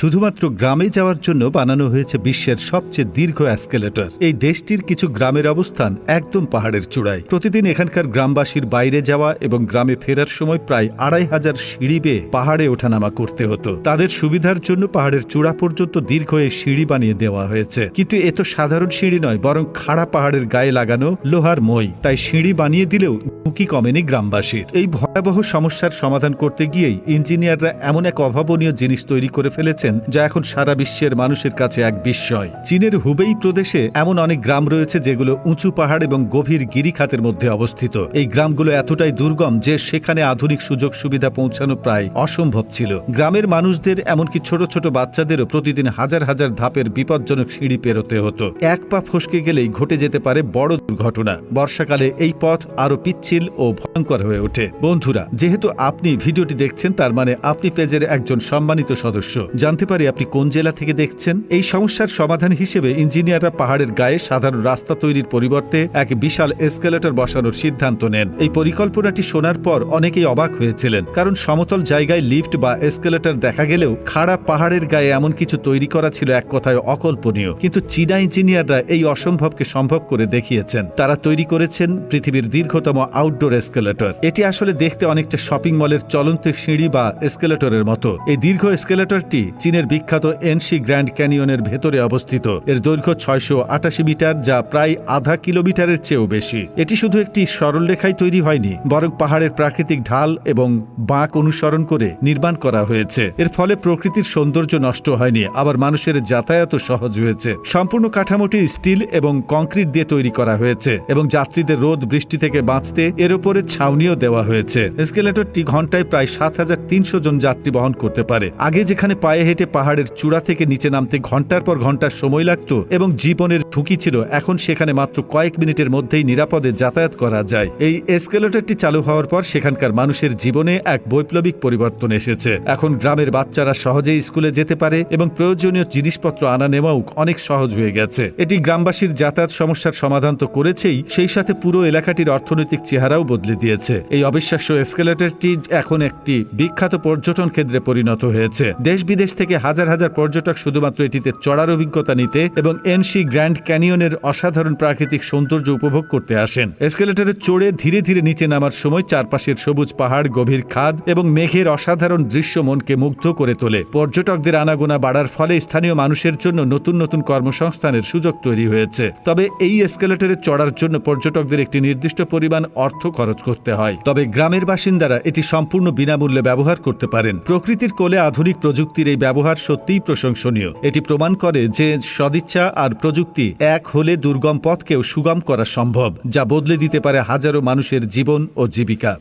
শুধুমাত্র গ্রামে যাওয়ার জন্য বানানো হয়েছে বিশ্বের সবচেয়ে দীর্ঘ অ্যাসকেলেটর এই দেশটির কিছু গ্রামের অবস্থান একদম পাহাড়ের চূড়ায়। প্রতিদিন এখানকার গ্রামবাসীর বাইরে যাওয়া এবং গ্রামে ফেরার সময় প্রায় আড়াই হাজার সিঁড়ি বেয়ে পাহাড়ে ওঠানামা করতে হতো। তাদের সুবিধার জন্য পাহাড়ের চূড়া পর্যন্ত দীর্ঘ এই সিঁড়ি বানিয়ে দেওয়া হয়েছে। কিন্তু এ তো সাধারণ সিঁড়ি নয়, বরং খাড়া পাহাড়ের গায়ে লাগানো লোহার মই। তাই সিঁড়ি বানিয়ে দিলেও ঝুঁকি কমেনি গ্রামবাসীর। এই ভয়াবহ সমস্যার সমাধান করতে গিয়েই ইঞ্জিনিয়াররা এমন এক অভাবনীয় জিনিস তৈরি করে ফেলেছেন যা এখন সারা বিশ্বের মানুষের কাছে এক বিস্ময়। চীনের হুবেই প্রদেশে এমন অনেক গ্রাম রয়েছে যেগুলো উঁচু পাহাড় এবং গভীর গিরিখাতের মধ্যে অবস্থিত। এই গ্রামগুলো এতটাই দুর্গম যে সেখানে আধুনিক সুযোগ সুবিধা পৌঁছানো প্রায় অসম্ভব ছিল। গ্রামের মানুষদের এমনকি ছোট ছোট বাচ্চাদেরও প্রতিদিন হাজার হাজার ধাপের বিপজ্জনক সিঁড়ি পেরোতে হতো। এক পা ফসকে গেলেই ঘটে যেতে পারে বড় দুর্ঘটনা। বর্ষাকালে এই পথ আরও পিচ্ছিল ও ভয়ঙ্কর হয়ে ওঠে। বন্ধুরা, যেহেতু আপনি ভিডিওটি দেখছেন, তার মানে আপনি পেজের একজন সম্মানিত সদস্য। জানতে পারি আপনি কোন জেলা থেকে দেখছেন? এই সমস্যার সমাধান হিসেবে ইঞ্জিনিয়াররা পাহাড়ের গায়ে সাধারণ রাস্তা তৈরির পরিবর্তে এক বিশাল এসকেলেটর বসানোর সিদ্ধান্ত নেন। এই পরিকল্পনাটি শোনার পর অনেকেই অবাক হয়েছিলেন, কারণ সমতল জায়গায় লিফট বা এসকেলেটর দেখা গেলেও খাড়া পাহাড়ের গায়ে এমন কিছু তৈরি করা ছিল এক কথায় অকল্পনীয়। কিন্তু চীনা ইঞ্জিনিয়াররা এই অসম্ভবকে সম্ভব করে দেখিয়েছেন। তারা তৈরি করেছেন পৃথিবীর দীর্ঘতম আউটডোর এসকেলেটর এটি আসলে দেখতে অনেকটা শপিং মলের চলন্ত সিঁড়ি বা এসকেলেটরের মতো। এই দীর্ঘ এসকেলেটরটি চীনের বিখ্যাত এনসি গ্র্যান্ড ক্যানিয়নের ভেতরে অবস্থিত। এর দৈর্ঘ্য ছয়শো আটাশি মিটার, যা প্রায় আধা কিলোমিটারের চেয়েও বেশি। এটি শুধু একটি সরলরেখায় তৈরি হয়নি, বরং পাহাড়ের প্রাকৃতিক ঢাল এবং বাঁক অনুসরণ করে নির্মাণ করা হয়েছে। এর ফলে প্রকৃতির সৌন্দর্য নষ্ট হয়নি, আবার মানুষের যাতায়াতও সহজ হয়েছে। সম্পূর্ণ কাঠামোটি স্টিল এবং কংক্রিট দিয়ে তৈরি করা হয়েছে এবং যাত্রীদের রোদ বৃষ্টি থেকে বাঁচতে এর উপরে ছাউনিও দেওয়া হয়েছে। এসকেলেটরটি ঘন্টায় প্রায় সাত হাজার তিনশো জন যাত্রী বহন করতে পারে। আগে যেখানে পায়ে হেঁটে পাহাড়ের চূড়া থেকে নিচে নামতে ঘণ্টার পর ঘণ্টার সময় লাগতো এবং জীবনের ঝুঁকি ছিল। এখন সেখানে মাত্র কয়েক মিনিটের মধ্যেই নিরাপদে যাতায়াত করা যায়। এই এসকেলেটরটি চালু হওয়ার পর সেখানকার মানুষের জীবনে এক বৈপ্লবিক পরিবর্তন এসেছে। এখন গ্রামের বাচ্চারা সহজেই স্কুলে যেতে পারে এবং প্রয়োজনীয় জিনিসপত্র আনা নেওয়াও অনেক সহজ হয়ে গেছে। এটি গ্রামবাসীর যাতায়াত সমস্যার সমাধান তো করেছেই, সেই সাথে পুরো এলাকাটির অর্থনৈতিক চেহারাও বদলে দিয়েছে। এই অবিশ্বাস্য এসকেলেটরটি এখন একটি বিখ্যাত পর্যটন কেন্দ্রে পরিণত হয়েছে। দেশ বিদেশ থেকে হাজার হাজার পর্যটক শুধুমাত্র এটিতে চড়ার অভিজ্ঞতা নিতে এবং এনসি গ্র্যান্ড ক্যানিয়নের অসাধারণ প্রাকৃতিক সৌন্দর্য উপভোগ করতে আসেন। এসকেলেটরে চড়ে ধীরে ধীরে নিচে নামার সময় চারপাশের সবুজ পাহাড়, গভীর খাদ এবং মেঘের অসাধারণ দৃশ্য মনকে মুগ্ধ করে তোলে। পর্যটকদের আনাগোনা বাড়ার ফলে স্থানীয় মানুষের জন্য নতুন নতুন কর্মসংস্থানের সুযোগ তৈরি হয়েছে। তবে এই এসকেলেটরে চড়ার জন্য পর্যটকদের একটি নির্দিষ্ট পরিমাণ অর্থ খরচ করতে হয়। তবে গ্রামের বাসিন্দারা এটি সম্পূর্ণ বিনামূল্যে ব্যবহার করতে পারেন। প্রকৃতির কোলে আধুনিক প্রযুক্তির এই ব্যবহার সত্যিই প্রশংসনীয়। এটি প্রমাণ করে যে সদিচ্ছা আর প্রযুক্তি এক হলে দুর্গম পথকেও সুগম করা সম্ভব, যা বদলে দিতে পারে হাজারো মানুষের জীবন ও জীবিকা।